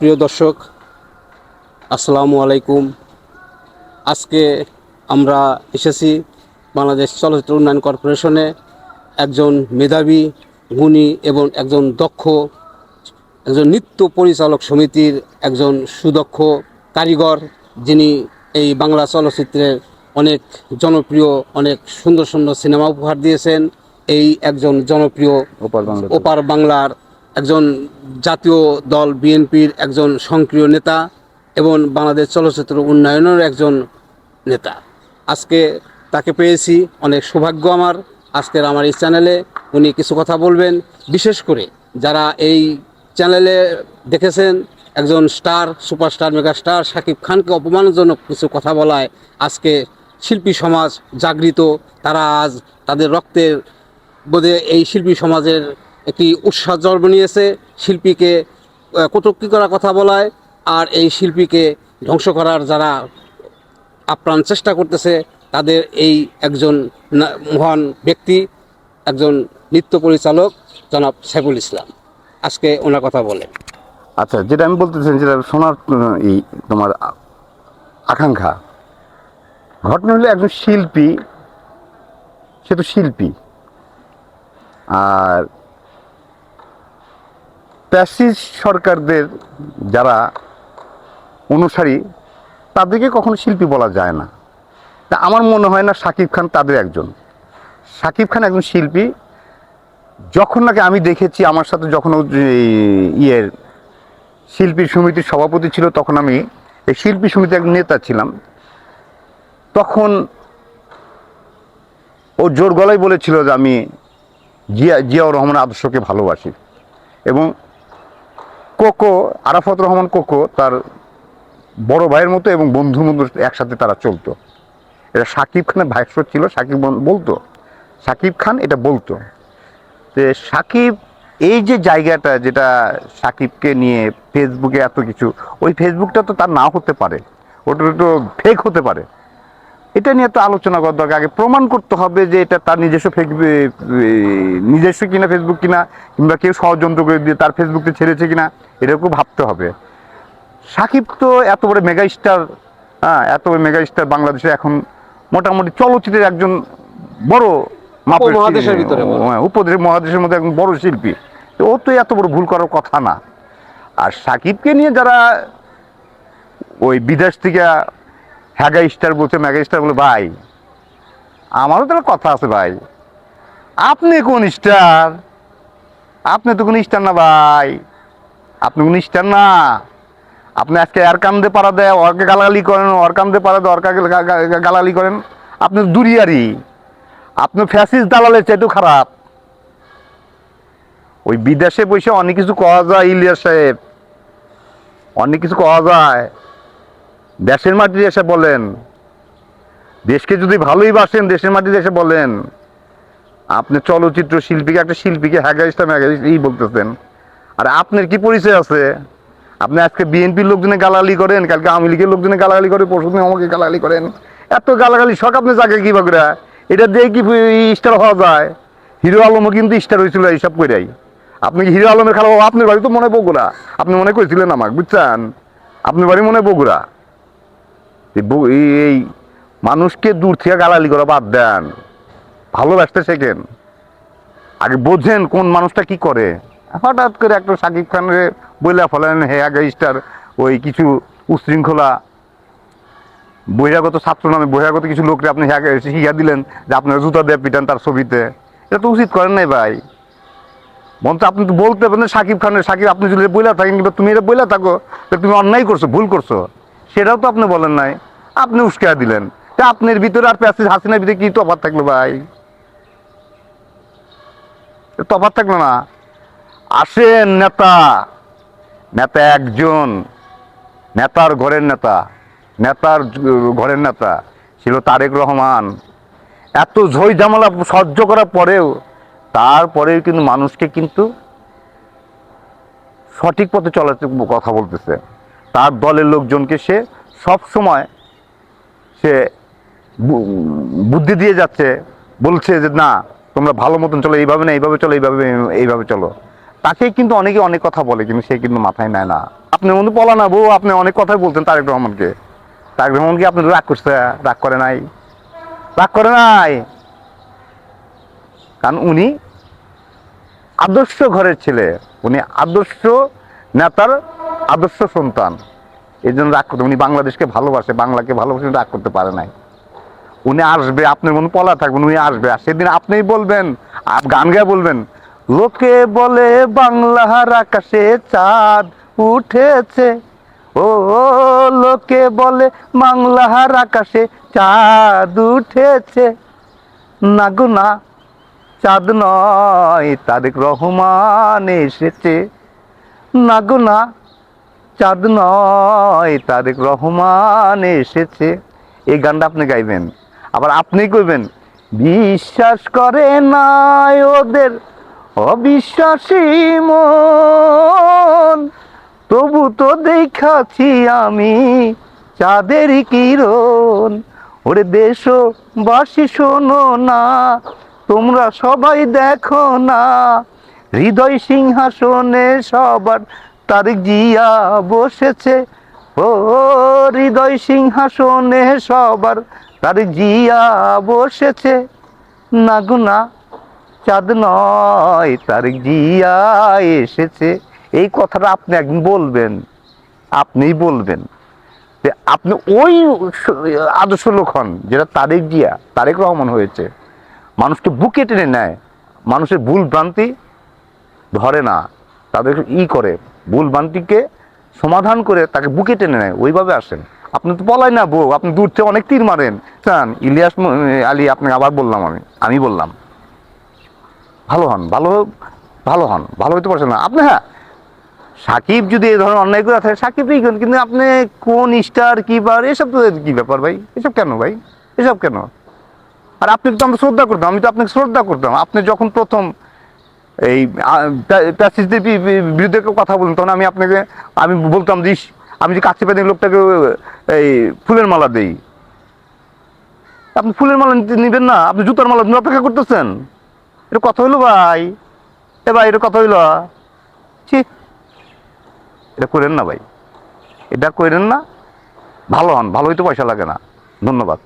প্রিয় দর্শক আসসালামু আলাইকুম। আজকে আমরা এসেছি বাংলাদেশ চলচ্চিত্র উন্নয়ন কর্পোরেশনে একজন মেধাবী গুণী এবং একজন দক্ষ একজন নৃত্য পরিচালক সমিতির একজন সুদক্ষ কারিগর যিনি এই বাংলা চলচ্চিত্রের অনেক জনপ্রিয় অনেক সুন্দর সুন্দর সিনেমা উপহার দিয়েছেন। এই একজন জনপ্রিয় ওপার ওপার বাংলার একজন জাতীয় দল, বিএনপির একজন সক্রিয় নেতা এবং বাংলাদেশ চলচ্চিত্র উন্নয়নের একজন নেতা। আজকে তাকে পেয়েছি, অনেক সৌভাগ্য আমার। আজকের আমার এই চ্যানেলে উনি কিছু কথা বলবেন। বিশেষ করে যারা এই চ্যানেলে দেখেছেন, একজন স্টার, সুপারস্টার, মেগাস্টার শাকিব খানকে অপমানজনক কিছু কথা বলায় আজকে শিল্পী সমাজ জাগৃত। তারা আজ তাদের রক্তের বোধে এই শিল্পী সমাজের একটি উৎসাহ জন্ম নিয়েছে শিল্পীকে কটূক্তি করার কথা বলায়, আর এই শিল্পীকে ধ্বংস করার যারা আপ্রাণ চেষ্টা করতেছে, তাদের এই একজন মহান ব্যক্তি, একজন নৃত্য পরিচালক, জনাব সাইফুল ইসলাম। আজকে ওনার কথা বলেন। আচ্ছা যেটা আমি বলতেছি, যেটা শোনার এই তোমার আকাঙ্ক্ষা, ঘটনা হলো একজন শিল্পী, সে তো শিল্পী, আর প্যাসিস সরকারদের যারা অনুসারী, তাদেরকে কখনো শিল্পী বলা যায় না। তা আমার মনে হয় না শাকিব খান তাদের একজন। শাকিব খান একজন শিল্পী। যখন নাকি আমি দেখেছি, আমার সাথে যখন ইয়ের শিল্পী সমিতির সভাপতি ছিল, তখন আমি এই শিল্পী সমিতির একজন নেতা ছিলাম। তখন ও জোর গলায় বলেছিল যে আমি জিয়া, জিয়াউর রহমান আদর্শকে ভালোবাসি। এবং কোকো, আরাফত রহমান কোকো তার বড় ভাইয়ের মতো এবং বন্ধুর মতো একসাথে তারা চলতো। এটা সাকিব খানের ভাইস্য ছিল, সাকিব বলতো। সাকিব খান এটা বলতো। যে সাকিব, এই যে জায়গাটা যেটা সাকিবকে নিয়ে ফেসবুকে এত কিছু, ওই ফেসবুকটা তো তার না হতে পারে। ওটা তো ফেক হতে পারে। এটা নিয়ে তো আলোচনা করার দরকার। আগে প্রমাণ করতে হবে যে এটা তার নিজস্ব নিজস্ব কিনা ফেসবুক কিনা কিংবা কেউ ষড়যন্ত্র করে দিয়ে তার ফেসবুকে ছেড়েছে কিনা এটাকেও ভাবতে হবে। সাকিব তো এত বড় মেগা স্টার হ্যাঁ এত বড় মেগা স্টার বাংলাদেশে এখন মোটামুটি চলচ্চিত্রের একজন বড় ভিতরে হ্যাঁ, উপদেশ মহাদেশের মধ্যে একজন বড় শিল্পী। তো ও তো এত বড় ভুল করার কথা না। আর সাকিবকে নিয়ে যারা ওই বিদেশ থেকে হ্যাগা স্টার বলছে মেগা স্টার বলে, ভাই, আমারও তো একটা কথা আছে ভাই। আপনি কোন স্টার আপনি তো কোন স্টার না ভাই। আপনি কোন স্টার না। আপনি আজকে এর কান্দে পাড়া দেয় ওরকে গালাগালি করেন ওর কান্দে পাড়া দেয় গা- গালাগালি করেন। আপনি দুরিয়ারি আপনি ফ্যাসিস দালালের চাইতেও খারাপ। ওই বিদেশে বসে অনেক কিছু কওয়া যায়, ইলিয়াস সাহেব। অনেক কিছু কওয়া যায়। দেশের মাটিতে এসে বলেন, দেশকে যদি ভালোই বাসেন, দেশের মাটিতে এসে বলেন, আপনি চলচ্চিত্র শিল্পীকে, একটা শিল্পীকে হ্যাগা ইসলাম এই বলতেছেন। আর আপনার কি পরিচয় আছে? আপনি আজকে বিএনপির লোকজনে গালাগালি করেন, কালকে আওয়ামী লীগের লোকজনে গালাগালি করে, পরশু আমাকে গালাগালি করেন। এত গালাগালি, শখ আপনি জাগে কি বাকরা এটা দিয়ে কি স্টার হওয়া যায়? হিরো আলমও কিন্তু স্টার হয়েছিল এইসব করেই আপনি কি হিরো আলমের খেলা? আপনার বাড়ি তো মনে বগুড়া আপনি মনে করেছিলেন আমাকে, বুঝছেন? আপনার বাড়ি মনে বগুড়া এই মানুষকে দূর থেকে গালালি করা বাদ দেন। ভালোবাসতে শেখেন। আগে বোঝেন কোন মানুষটা কি করে। হঠাৎ করে একটা সাকিব খানের বইলা ফেলেন, হে আগে স্টার, ওই কিছু উশৃঙ্খলা। বহিরাগত ছাত্র নামে বহিরাগত কিছু লোককে আপনি হ্যাঁ শিখা দিলেন যে আপনারা জুতা দিয়ে পিটান তার ছবিতে। এটা তো উচিত করেন নাই ভাই। মঞ্চ আপনি তো বলতে পারেন সাকিব খানের, সাকিব, আপনি যদি বইলা থাকেন কিংবা তুমি এটা বইলা থাকো তুমি অন্যায় করছ, ভুল করছ। সেটাও তো আপনি বলেন নাই। আপনি উস্কা দিলেন। তা আপনার ভিতরে আর প্যাসিজ হাসিনার ভিতরে কি তফাত থাকল ভাই? তফাত থাকল না। আসেন নেতা। নেতা একজন। নেতার ঘরের নেতা। নেতার ঘরের নেতা ছিল তারেক রহমান। এত ঝই ঝামেলা সহ্য করার পরেও তারপরেও কিন্তু মানুষকে কিন্তু সঠিক পথে চলার কথা বলতেছে। তার দলের লোকজনকে সে সব সময় সে বুদ্ধি দিয়ে যাচ্ছে, বলছে যে, না, তোমরা ভালো মতন চলো, এইভাবে না, এইভাবে চলো, এইভাবে এইভাবে চলো। তাকে কিন্তু অনেকে অনেক কথা বলে, কিন্তু সে কিন্তু মাথায় নেয় না। আপনি মধ্যে বলা না বউ, আপনি অনেক কথাই বলতেন তারেক রহমানকে। তারেক রহমানকে আপনি রাগ করছে? রাগ করে নাই? রাগ করে নাই? কারণ উনি আদর্শ ঘরের ছেলে, উনি আদর্শ নেতার আদর্শ সন্তান। এই জন্য রাগ করতে উনি বাংলাদেশকে ভালোবাসে, বাংলাকে ভালোবাসে রাগ করতে পারে নাই। উনি আসবে, আপনার মনে পলা থাকবেন, উনি আসবে। আর সেদিন আপনিই বলবেন গান গায়ে বলবেন, লোকে বলে বাংলার আকাশে চাঁদ উঠেছে। ও, লোকে বলে বাংলার আকাশে চাঁদ উঠেছে। না গো না, চাঁদ নয়, তারেক রহমান এসেছে। না গো না চাঁদ নয়, তারেক রহমান এসেছে। এই গানটা আপনি গাইবেন। আবার আপনি কইবেন, বিশ্বাস করে না ওদের অবিশ্বাসী মন। তবু তো দেখাছি আমি চাঁদের কিরণ। ওরে দেশবাসী শোনো না, তোমরা সবাই দেখো না। হৃদয় সিংহাসনে সবার তারিক জিয়া বসেছে। ও হৃদয় সিংহাসনে সবার তারিক জিয়া বসেছে। না গুনা চাঁদ নয় তারিক জিয়া এসেছে। এই কথাটা আপনি একদিন বলবেন, আপনিই বলবেন। আপনি ওই আদর্শ লোক হন যেটা তারেক জিয়া, তারেক রহমান হয়েছে। মানুষকে বুকে টেনে নেয়, মানুষের ভুল ভ্রান্তি ধরে না, তাদের ই করে। ভুল ভ্রান্তিকে সমাধান করে তাকে বুকে টেনে নেয়, ওইভাবে আসেন। আপনি তো বলাই না, বউ, আপনি দূর থেকে অনেক তীর মারেন। চান ইলিয়াস আলী, আপনাকে আবার বললাম আমি আমি বললাম। ভালো হন, ভালো ভালো হন, ভালো হইতে পারছেন না। আপনি হ্যাঁ সাকিব যদি এই ধরনের অন্যায় করে থাকে, সাকিবই করেন কিন্তু আপনি কোন স্টার কি বার এসব তো কি ব্যাপার ভাই? এসব কেন ভাই? এসব কেন? আর আপনি তো আমরা শ্রদ্ধা করতাম, আমি তো আপনাকে শ্রদ্ধা করতাম। আপনি যখন প্রথম এই প্যাসিসদের বিরুদ্ধে কেউ কথা বলতেন তখন আমি আপনাকে, আমি বলতাম যে আমি যে কাছে পেতে লোকটাকে, এই, ফুলের মালা দেই। আপনি ফুলের মালা নিবেন না, আপনি জুতার মালা অপেক্ষা করতেছেন। এটা কথা হইল ভাই। এ ভাই, এটা কথা হইল। ছি। এটা করেন না ভাই। এটা করেন না। ভালো হন ভালো হইতে পয়সা লাগে না। ধন্যবাদ।